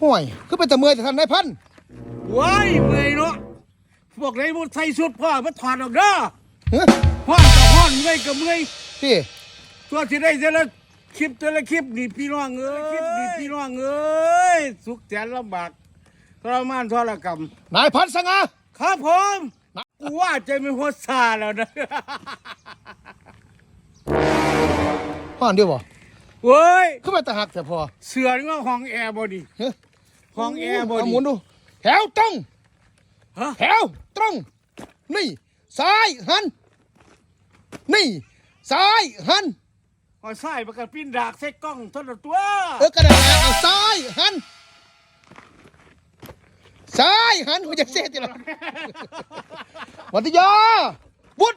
ห่วยคือเป็นแต่เมื่อยแต่ท่านนายพันว้ายเมื่อยเนาะพวกไหนบ่ใส่ชุดพ่อมาถอดออกเด้อเฮ้ยฮ้อนก็ฮ้อนเมื่อยก็เมื่อยพี่ตัวที่ได้แต่ละคลิปแต่ละคลิปนี่พี่น้องเอ้ยคลิปนี่พี่น้องเอ้ยสุขแสนลำบากทรมานทรกรรมนายพันสง่าครับผมกูว่าจะไม่หัวซาแล้วนะห่อนเดียวบ่เว้ยคือเป็นแต่หักแต่พอเสือนี่ว่าห้องแอร์บ่ดีเฮ้ย ห้องแอร์บ่เอาดีหมุนดู แถวตรงฮะแถวตรง นี่ซ้ายหัน นี่ซ้ายหันเอาใส่ประกันปิ้นดากใส่กล้องทนละตัว เออกระดาษเอาซ้ายหันซ้ายหันหัวจะเสียทีละวัตยาวุฒ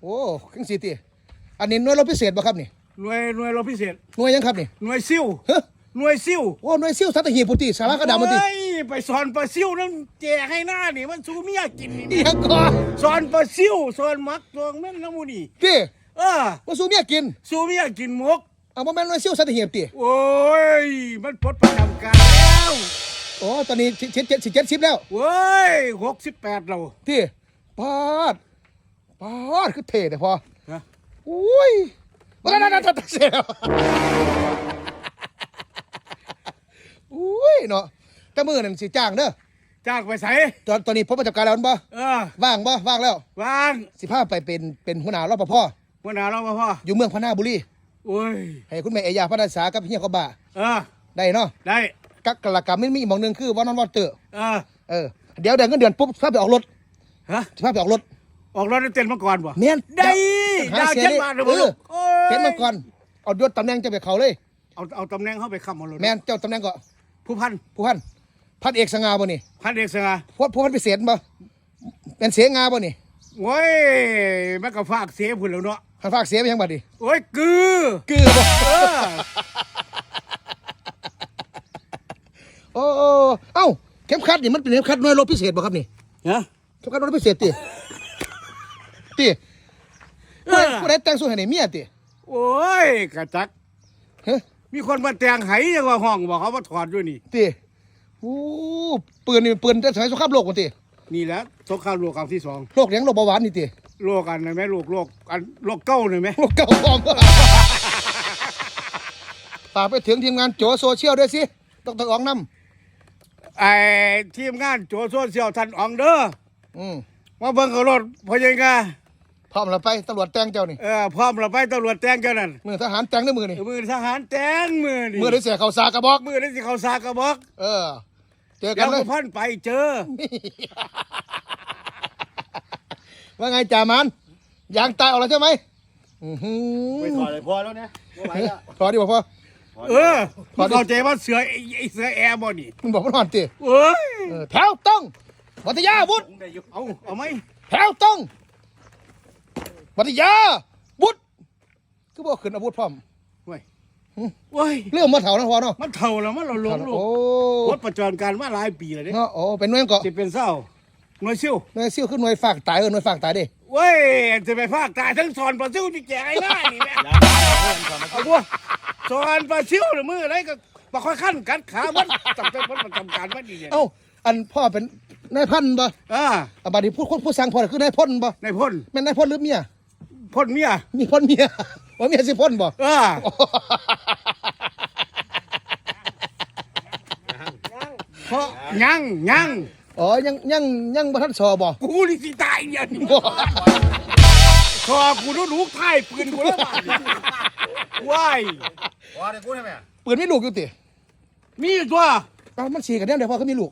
โอ้ขึ้นสีตีอันนี้หน่วยรบพิเศษป่ะครับนี่หน่วยหน่วยรบพิเศษหน่วยยังครับนี่หน่วยซิ่วเฮ้ย หน่วยซิ่วโอ้หน่วยซิ่วสัตหีบปุติสารคดีมุติเฮ้ยไปสอนปลาซิ่วนั่นแจกให้หน้านี่มันสู้เมียกินนี่นี่ยังก่อนสอนปลาซิ่วสอนมักตัวแม่นน้ำมูนี่พี่เออมาสู้เมียกินสู้เมียกินหมกเอาบ่แม่นหน่วยซิ่วสัตหีบติโอ้ยมันปลดประจำการแล้วโอ้ตอนนี้เจ็ดเจ็ดสิบเจ็ดสิบแล้วเว้ยหกสิบแปดเราที่ปาดปาดคือเท่แต่พอฮะอุ้ยมาแล้วนั่นนั่นเสียแล้วอุ้ย เนาะแต่มือนั่นสิจ้างเด้อจากไปใส่ตอนตอนนี้พบประจำการแล้วมันบ่เออว่างบ่ว่างแล้ววางสิพาไปเป็นเป็นหัวหน้ารปภหัวหน้าเรามาพ่ออยู่เมืองพะนาบุรีโอ้ยให้คุณแม่เอยาพัฒษากับเฮียเขาบ่าเออได้เนาะได้กักกะละกรรมไม่มีอีกหมองหนึงคือว่านอนวอเตอร์เออเออเดี๋ยวเดือนเงินเดือนปุ๊บพาไปออกรถฮะสิพาไปออกรถออกรถได้เต้นมาก่อนบ่แม่นได้หาดาวเสียเจ็ดเลยบาทเลยเอบ่ลูอกโอ้ยเห็นมาก่อนเอายศตำแหน่งจะไปเขาเลยเอาเอาตำแหน่งเข้าไปค้ำเอาเลยแม่นเจ้าตำแหน่งก็ ผู้พันผู้พันพันเอกสง่าบ่นี่พันเอกสง่าผู้ผู้พันพิเศษบ่เป็นเสียงาบ่นี่โอ้ยมันก็ฝากเสียพุ่นแล้วเนาะพันฝากเสียไปยังบัดนี่โอ้ยกือคือบ่เออโอ้โอ้เอ้าเข็มขัดนี่มันเป็นเข็มขัดหน่วยรบพิเศษบ่ครับนี่ฮะเข็มขัดหน่วยรบพิเศษติติเอผู้ใดอผู้ใดแต่งสูทให้ในเมียติโอ้ยกระจักเฮ้ย มีคนมาแต่งไหยังว่าห้องบอกเขามาถอดด้วยนี่ติโอ้ปืนนี่ปืนแต่สมัยสงครามโลกบ่ตินี่แหละสงครามโลกครั้งที่สองโรคหยังโรคเบาหวานนี่ติโลกอันไหนไหมโลกโลกอันโลกเก้าหน่อยไหมโรคเก่าพร้อมฝากไปถึงทีมงานโจโซเชียลด้วยสิต้องต้องออกนำไอ้ทีมงานโจโซเชียลทันอองเด้ออืม มาเบิ่งเขารถพอยังไง พร้อมแล้วไปตำรวจแต่งเจ้านี่เออพร้อมเราไปตำรวจแต่งกันนั่นมือทหารแต่งด้วยมือนี่มือทหารแต่งมือนี่มือได้เสียเขาสากระบอก มือได้สิเขาสากกระบอก เออ เจอกัเดี๋ยนวเลยผู้พันไปเจอ ว่าไงจ่ามันยางตายออกแล้วใช่ไหมอื้อหืไม่อถอดเลยพอแล้วเนี่ยไม่ไหวแล้วพอดีบอกพ่อเออพอดิเข้าใจว่าเสือไอ้ไอ้เสือแอร์บ่นี่มึงบอกมันนอนตีเอ้ยเออแถวตรงวัทยาวุฒผมได้อยู่เอาเอาไหมแถวตรง วัทยาวุฒคือบอกขึ้นอาวุธพร้อมเว้ยเว้ยเรื่องมาเถานะพอเนาะมันเท่าแล้วมันเราลงลูกโอ้รถประจำการมาหลายปีแล้วเด้เนาะโอ้เป็นหน่วยเกาะจะเป็นเศร้าหน่วยซิ่วหน่วยซิ่วขึ้นหน่วยฝากตายเออหน่วยฝากตายดิเว้ยจะไปภาคใต้ทั้งสอนปลาซิ่วที่แจกไอ้หน้านี่แม่เอาบัวสอนปลาซิ่วหรือมืออะไรก็มาค่อยขั้นกัดขามันตั้งแต่พ้นประจำการมาดีเนี่ยเอ้าอันพ่อเป็นนายพันบ่อ่าอะบัดนี้พูดคนผู้สั่งพ่อน่ะคือ นายพ่นบ่ในพ่นแม่นนายพ่นหรือเมีย พ่นเมียมีพ่นเมียว่าเมียสิพ่นบ่เออเพราะยังยังอ๋อยังยังยังบ่ทันสอบ่กูนี่สิตายเนี่ยนี่บ่คอกูรู้ลูกท้ายปืนกูแล้วบ้านนี่ว้ายพอได้กูใช่ไหมปืนมีลูกอยู่ติมีตัวเอ้ามันสีกันแน่เดี๋ยวพ่อเขามีลูก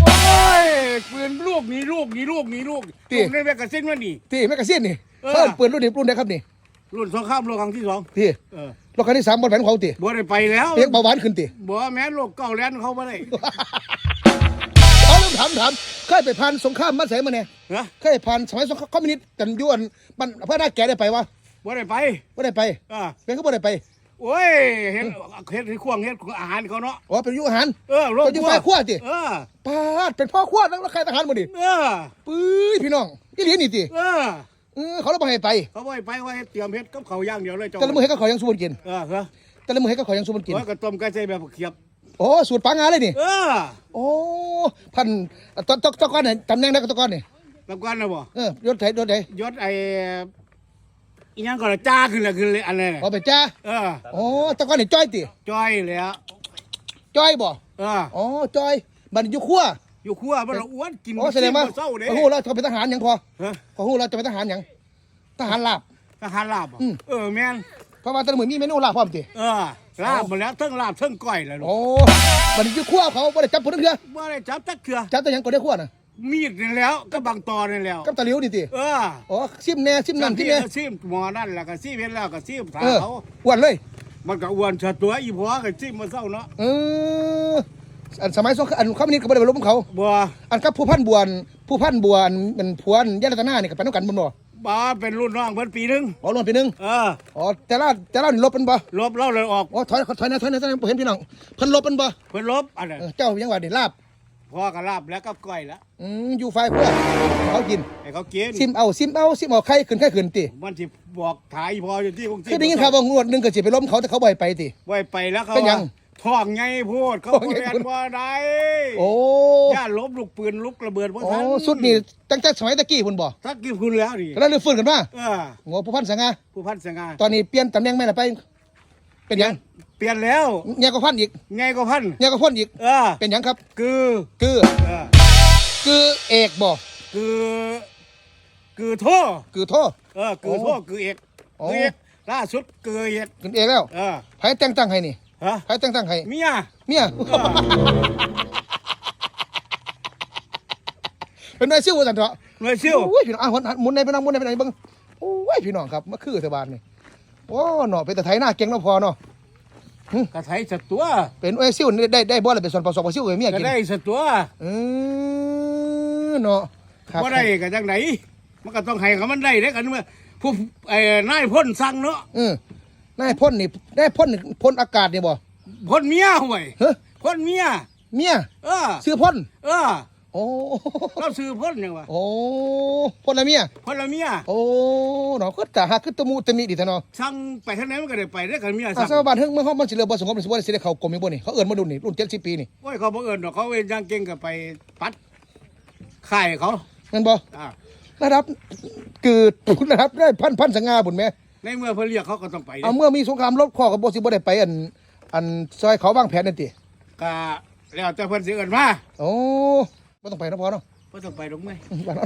โอ้ยปืนลูกหนี่ลูกหนี่ลูกหนี่ลูกติลูกในแมกกาซีนวะนี่ที่แมกกาซีนนี่ เออเพิ่นปืนรุ่นนี้รุ่นใดครับนี่รุ่นสงครามโลกครั้งที่สองที่เออรถคันที่สามบนแผนของเขาติบ่ได้ไปแล้วเรียกเบาหวานขึ้นติบ่แม้นโลกเก่าแลนเขาบ่ได้เอาเริ่มถามถามเคยไปผ่านสงครามมาใส่มาเนี่ยฮะเคยผ่านสมัยสงครามคอมมิวนิสต์กันอยวนมันเพื่อหน้าแก่ได้ไปวะบ่ได้ไปบ่ได้ไปอ่าเป็นก็บ่ได้ไปโอ้ยเห็นเห็นที่ควงเห็นของอาหารเขาเนาะอ๋อเป็นอยุอาหารเออโลกเป็นอยู่ฝ่ายครัวติเออปาดเป็นพ่อครัวแล้วใครทหารบ่ดิเออปื้ยพี่น้องอีหลีนี่ติเออ เออเขาเลยบ่ให้ไป เขาบ่ให้ไปว่าให้เตรียมเฮ็ดกับเขาวอย่างเดียวเลยเจ้าแต่ละมื้อให้ก็ขอยังสุบนกิน เออเหรอแต่ละมื้อให้ก็ขอยังสุบนกินโอ้ยก็ต้มไก่ใส่แบบเขียบ โอ้สูตรปังงาเลยนี่ เออโอ้พันตอนตอนตอนก้อนเนี่ยตำแหน่งได้ก็ตอนก้อนนี่ตะกันนะบ่เออยศไทยยศไทยยศไอ้อีหยังก็ละจ้าขึ้นละขึ้นเลยอันนั้นน่ะเอาไปจ้าเออ โอ้ตอนก้อนนี่จ้อยติจ้อยแล้วจ้อยบ่เออ อ๋อจ้อยบัดนอยู่ขั้ว อยู่ครัวบ่ละอ้วนกินอ๋อแสดงว่าบ่เศร้าเด้พอฮู้แล้วเขาเป็นทหารหยังพอฮะพอฮู้แล้วจะเป็นทหารหยังทหารลาบ ทหารลาบบ่อืม เออแม่นเพราะว่าแตละมื้อมีเมนูลาบพร้อมติเออลาบหมดแล้วเทั้งลาบเทั้งก้อยแล้วลูกโอ้บัดนี้อยู่ขั้วเขาบ่ได้จับผู้นักเรือบ่ได้จับตักเถื่อจับแต่หยังก็ได้ขั้วน่ะมีดนี่แล้วก็บังตอนี่แล้ว กับตะหลิวนี่ติเอออ๋อซิมแหน่ซิมนั่นซิมแหน่ก็ซิมหมอนั่นแล้วก็ซิมเห็นแล้วก็ซิมถาเออเขาอ้วนเลย มันก็อ้วนชะตัวอีผัวก็ซิมมาเศร้าเนาะเออ อันสมัยสงครามอันเขาไม่นิดก็บ่ได้ไปรบกับเขาบ่อันกับผู้พันบวนผู้พันบวนมันผัวอันยะรัตนานี่ก็ไปนํกันบ่บ่บ่เป็นรุ่นน้องเพิ่นปีหนึงอ๋อรวมปีหนึงเอออ๋อแต่ละแต่ละนี่ลบเป็นบ่ลบเล่าเลยออกอ๋อถอยถอยนะถอยนะถอยนะบ่เห็นพี่น้องเพิ่นลบเป็นบ่เพิ่นลบอันนั้นเออเจ้ายังว่านี่ลาบพ่อก็ลาบแล้วก็ก้อยแล้วอืมอยู่ฝ่ายพวกเขากิน ให้เขากินซิมเอาซิมเอาซิมเอาไข่ขึ้นไข่ขึ้นติมันสิบอกถ่ายพ่ออยู่ที่กรุงเทพคือได้ยินข่าวว่างวดหนึงก็สิไปล้มเขาแต่เขาบ่ให้ไปติ ไว้ไปแล้วเขาเป็นหยังว่า ท้องไงพูดเขาท้องพูดไงแม่นบ่ได้โอ้ย่าลบลูกปืนลูกระเบิดบ่โอ้ทันสุดนี่ตั้งแต่สมัยตะกี้พุ่นบ่ถ้ากินคุณแล้วนี่ก็แล้วเรือฟื้นกันมาเออโง่ผู้พันสังงาผู้พันสง่าตอนนี้เปลี่ยนตำแหน่งแม่ละไป เป็นหยังเปลี่ยนแล้วแยกกับพันอีกไงก็พันแยกกับพ่นอีก เออเป็นหยังครับ คือคือเออคือเอกบ่คือคือโทษคือโทษเออคือโทษคือเอกโอ้คือเอกล่าสุดคือเอกคือเอกแล้วเออไผแต่งตั้งให้นี่ ฮะไผแต่งตั้งให้เมียเมียเป็นนายซิ่วสันเถาะหน่วยซิ่วโอ้ยพี่น้องอะหมุนหมุนในไปน้องหมุนในไปไหนเบิ่งโอ้ยพี่น้องครับมาคือเทบานนี่โอ้เนาะเป็นแต่ไทยหน้าเก่งเนาะพอเนาะกระไทยสัตว์ตัวเป็นไอ้ซิ่วนี่ได้ได้บ่ล่ะเป็นส่วนผสมของซิ่วให้เมียก็กินได้สัตว์ตัวเออเนาะครับว่าได้กันจังไหนมันก็ต้องให้กับมันได้ได้กันเมื่อผู้ไอ้นายพ่นสั่งเนาะเออ นายพ่นนี่นายพ่นนี่พ่นอากาศนี่บ่พ่นเมียห่วยเฮ้ยพ่นเมียเมียเออซื้อพ่นเออโอ้เราซื้อพ่นยังวะโอ้พ่นละเมียพ่นละเมียโอ้เนาะก็ตาหักคือตะมูตะมีดิท่านเนาะสั่งไปทางไหนมันก็ได้ไปได้กันเมียอาสั่งสาบานเฮงเมื่อเฮามันสิเหลือบ่สงบสิบ่ได้สิได้เข้ากรมอีกบ่นี่เขาเอิ้นมาดูนี่รุ่น70ปีนี่โอ้ยเขาบ่เอิญดอกเขาเว้นย่างเก่งกับไปปัดค่ายเขาแม่นบ่อ่าระดับคือระดับได้พันพันสง่าบุญแม่ ในเมื่อเพิ่นเรียกเขาก็ต้องไปเด้เอาเมื่อมีสงครามลบข้อก็บ่สิบ่ได้ไปอัน อันซอยเขาวางแผนนั่นติก็แล้วแต่เพิ่นสิเอิ้นมาโอ้บ่ต้องไปเนาะพ่อเนาะบ่ต้องไปดอกเมื่อยบ้านเรา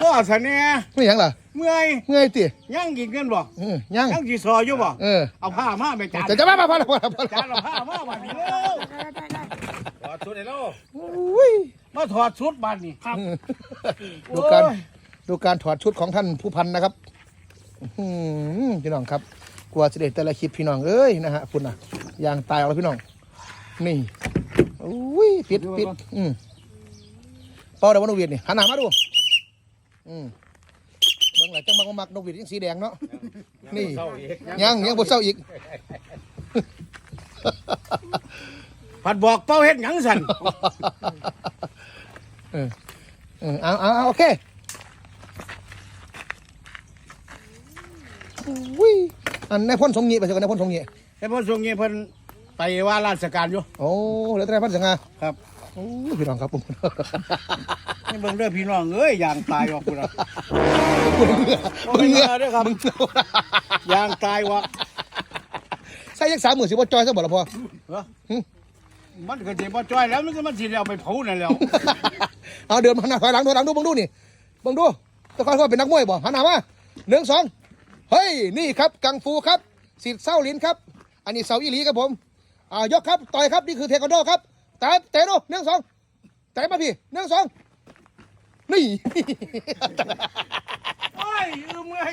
พ่อซะแน่ไม่หยังล่ะเมื่อยเมื่อยติยังกินกันบ่เออยัง ยังสิซออยู่บ่เออ เอาผ้ามาไปจานจะจะมามาพอแล้วพอแล้วพอจานแล้วเอาผ้ามาบัดนี้เร็วขอชุดไอ้โลอุ้ยมาถอดชุดบัดนี้ครับ ดูการดูการถอดชุดของท่านผู้พันนะครับอื้อหือ พี่น้องครับกลัวจะเด็ดแต่ละคลิปพี่น้องเอ้ยนะฮะคุณน่ะยางตายเอาแล้วพี่น้อง นี่อุ้ยปิดปิดอืมเป่าเดี๋ยววันนกหวีดนี่หันหน้ามาดู อืมเบิ่งหลายจังมักบ่มักนกหวีดยังสีแดงเนาะนี่เข้าอีกยังยังบ่เศร้าอีกผัดบอกเป้าเฮ็ดหยังสั่นเออเออเอาเอาเอาโอเค อุ้ยอันนายพ่นสมงีไปเจอกันนายพ่นสมงีแต่พอช่วงนี้เพิ่นไปว่าราชการอยู่โอ้เหลือแต่นายพ่นสังงาครับโอ้ยพี่น้องครับผม นี่เบิ่งเด้อพี่น้องเอ้ยยางตายออกพุ่นน่ะ มึงเหงื่อบ่เป็นเงาเด้อครับยางตายวะใส่ยักสามหมื่นสิบ่จอยซะบ่ละพอ เหรอมันก็สิบ่จ้อยแล้วมันก็มันสิเอาไปเผานั่นแล้ว เอาเดินมาหน้าถอยหลังถอยหลังดูเบังดูนี่เบังดูแตะกอนเขาเป็นนักมวยบ่หันหน้ามาหนึ่งสอง เฮ้ย นี่ครับ กังฟูครับสิทธิ์เศร้าลินครับ อันนี้เสาอีหลีครับผมอ่ายกครับ ต่อยครับ นี่คือเทควันโดครับแต่เตะดูหนึ่งสองแต่มาพี่หนึ่งสองนี่ โอ้ยอือเมื่อย